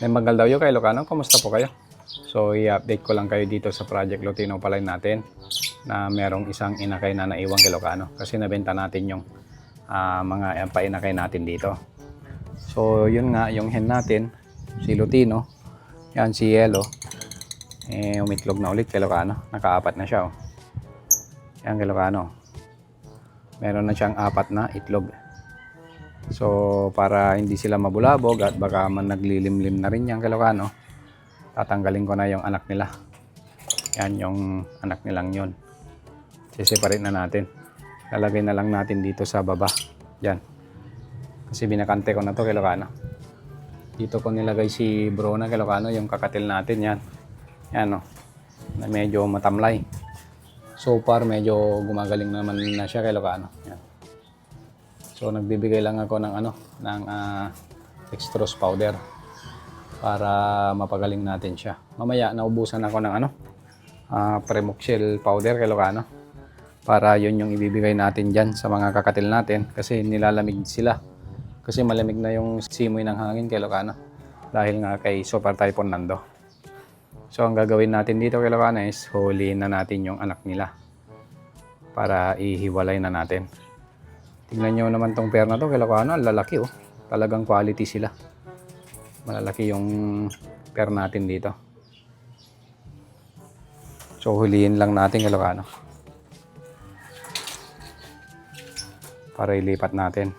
May Manggal daw yun kay Ilocano. Kumusta po kayo? So, i-update ko lang kayo dito sa Project Lutino Palay natin na merong isang inakay na naiwang kay Ilocano kasi nabenta natin yung ah, mga painakay natin dito. So, yun nga, yung hen natin, si Lutino, yan si Yellow, eh, umitlog na ulit kay Ilocano. Nakaapat na siya, oh. Yan kay Ilocano. Meron na siyang apat na itlog. So, para hindi sila mabulabog at baka man naglilimlim na rin kay Ilocano, tatanggalin ko na yung anak nila. Yan yung anak nilang yun. Siseparate na natin. Lalagay na lang natin dito sa baba. Yan. Kasi binakante ko na to Ilocano. Dito ko nilagay si Brona kay Ilocano, yung kakatil natin yan. Yan o. Na medyo matamlay. So far, medyo gumagaling naman na siya Ilocano. Yan. So nagbibigay lang ako ng ano, ng ah, dextrose powder para mapagaling natin siya. Mamaya naubusan ako ng ano, ah, Premoxil powder kay Ilocano para yun yung ibibigay natin dyan sa mga kakatil natin kasi nilalamig sila. Kasi malamig na yung simoy ng hangin kay Ilocano dahil nga kay Super Typhoon Nando. So ang gagawin natin dito kay Ilocano is huliin na natin yung anak nila para ihiwalay na natin. Tingnan nyo naman tong pair na to Ilocano, ang lalaki oh. Talagang quality sila. Malalaki yung pair natin dito. So huliin lang natin Ilocano. para ilipat natin.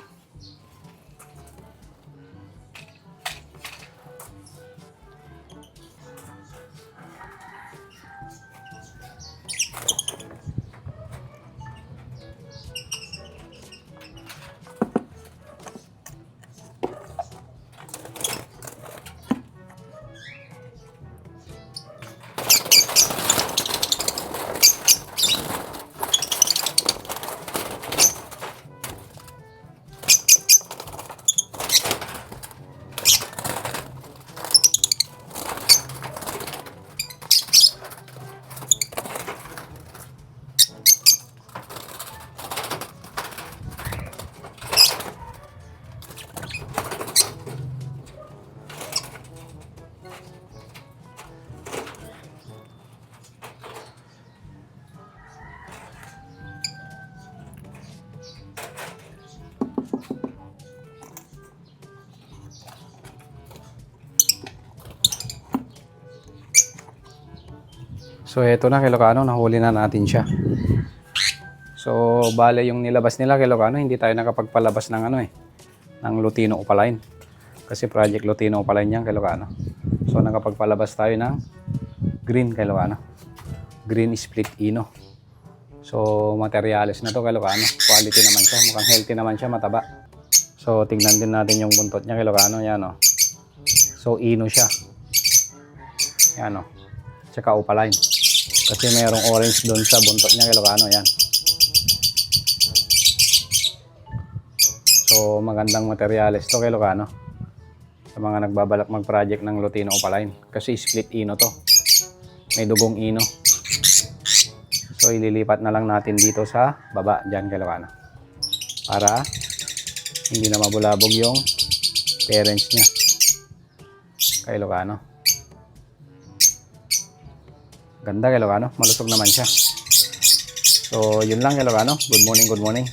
So eto na kay Locano, nahuli na natin siya. So bale yung nilabas nila kay Locano, hindi tayo nakapagpalabas ng ano eh, ng Lutino Opaline. Kasi project Lutino Opaline yan kay Locano. So nakapagpalabas tayo ng green kay Locano. Green split ino. So materials na to kay Locano. Quality naman siya, mukhang healthy naman siya, mataba. So tingnan din natin yung buntot niya kay Locano, yan oh. So ino siya. Yan oh. Tsaka opaline. Kasi merong orange doon sa buntot niya kay Locano, yan. So, magandang materyales to kay Locano. Sa mga nagbabalak mag-project ng Lutino Opaline. Kasi split ino to. May dugong ino. So, ililipat na lang natin dito sa baba, dyan kay Locano. Para hindi na mabulabog yung parents niya kay Locano. Ganda kay Locano. Malusog naman siya. So, yun lang kay Locano. Good morning, good morning.